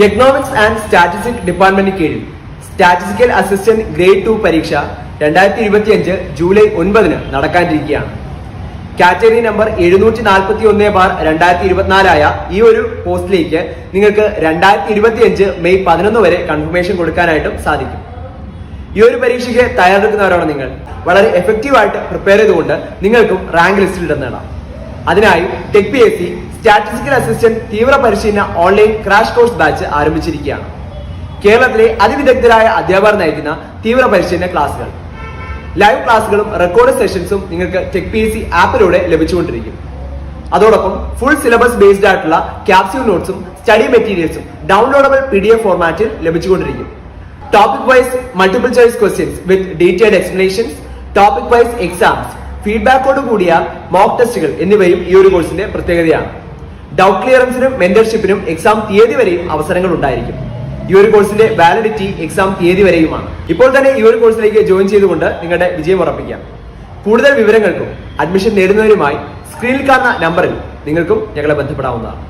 Economics and statistic ഡിപ്പാർട്ട്മെന്റിന് കീഴിൽ statistical assistant grade two പരീക്ഷ രണ്ടായിരത്തി ഇരുപത്തിയഞ്ച് ജൂലൈ ഒൻപതിന് നടക്കാനിരിക്കുകയാണ്. കാറ്റഗറി നമ്പർ എഴുന്നൂറ്റി നാൽപ്പത്തി ഒന്ന് ബാർ രണ്ടായിരത്തി ഇരുപത്തിനാലായ ഈ ഒരു പോസ്റ്റിലേക്ക് നിങ്ങൾക്ക് രണ്ടായിരത്തി ഇരുപത്തിയഞ്ച് മെയ് പതിനൊന്ന് വരെ കൺഫർമേഷൻ കൊടുക്കാനായിട്ടും സാധിക്കും. ഈ ഒരു പരീക്ഷയ്ക്ക് തയ്യാറെടുക്കുന്നവരാണ് നിങ്ങൾ. വളരെ എഫക്റ്റീവായിട്ട് പ്രിപ്പയർ ചെയ്തുകൊണ്ട് നിങ്ങൾക്കും റാങ്ക് ലിസ്റ്റിൽ ഇടം അതിനായി tech P S C statistical assistant തീവ്ര പരിശീലന ഓൺലൈൻ ക്രാഷ് കോഴ്സ് ബാച്ച് ആരംഭിച്ചിരിക്കുകയാണ്. കേരളത്തിലെ അതിവിദഗ്ധരായ അധ്യാപകർ നയിക്കുന്ന തീവ്ര പരിശീലന ക്ലാസുകൾ ലൈവ് ക്ലാസുകളും റെക്കോർഡ് സെഷൻസും നിങ്ങൾക്ക് ടെക് പി എസ് സി ആപ്പിലൂടെ ലഭിച്ചുകൊണ്ടിരിക്കും. അതോടൊപ്പം ഫുൾ സിലബസ് ബേസ്ഡ് ആയിട്ടുള്ള ക്യാപ്സ്യൂൾ നോട്ട്സും സ്റ്റഡി മെറ്റീരിയൽസും ഡൗൺലോഡബിൾ പി ഡി എഫ് ഫോർമാറ്റിൽ ലഭിച്ചുകൊണ്ടിരിക്കും. Topic wise multiple choice questions with detailed explanations topic wise exams ഫീഡ്ബാക്കോട് കൂടിയ മോക്ക് ടെസ്റ്റുകൾ എന്നിവയും ഈ ഒരു കോഴ്സിന്റെ പ്രത്യേകതയാണ്. ഡൗട്ട് ക്ലിയറൻസിനും മെന്റർഷിപ്പിനും എക്സാം തീയതി വരെയും അവസരങ്ങൾ ഉണ്ടായിരിക്കും. ഈ ഒരു കോഴ്സിന്റെ വാലിഡിറ്റി എക്സാം തീയതി വരെയുമാണ്. ഇപ്പോൾ തന്നെ ഈ ഒരു കോഴ്സിലേക്ക് ജോയിൻ ചെയ്തുകൊണ്ട് നിങ്ങളുടെ വിജയം ഉറപ്പിക്കാം. കൂടുതൽ വിവരങ്ങൾക്കും അഡ്മിഷൻ നേടുന്നതിനുമായി സ്ക്രീനിൽ കാണുന്ന നമ്പറിൽ നിങ്ങൾക്കും ഞങ്ങളെ ബന്ധപ്പെടാവുന്നതാണ്.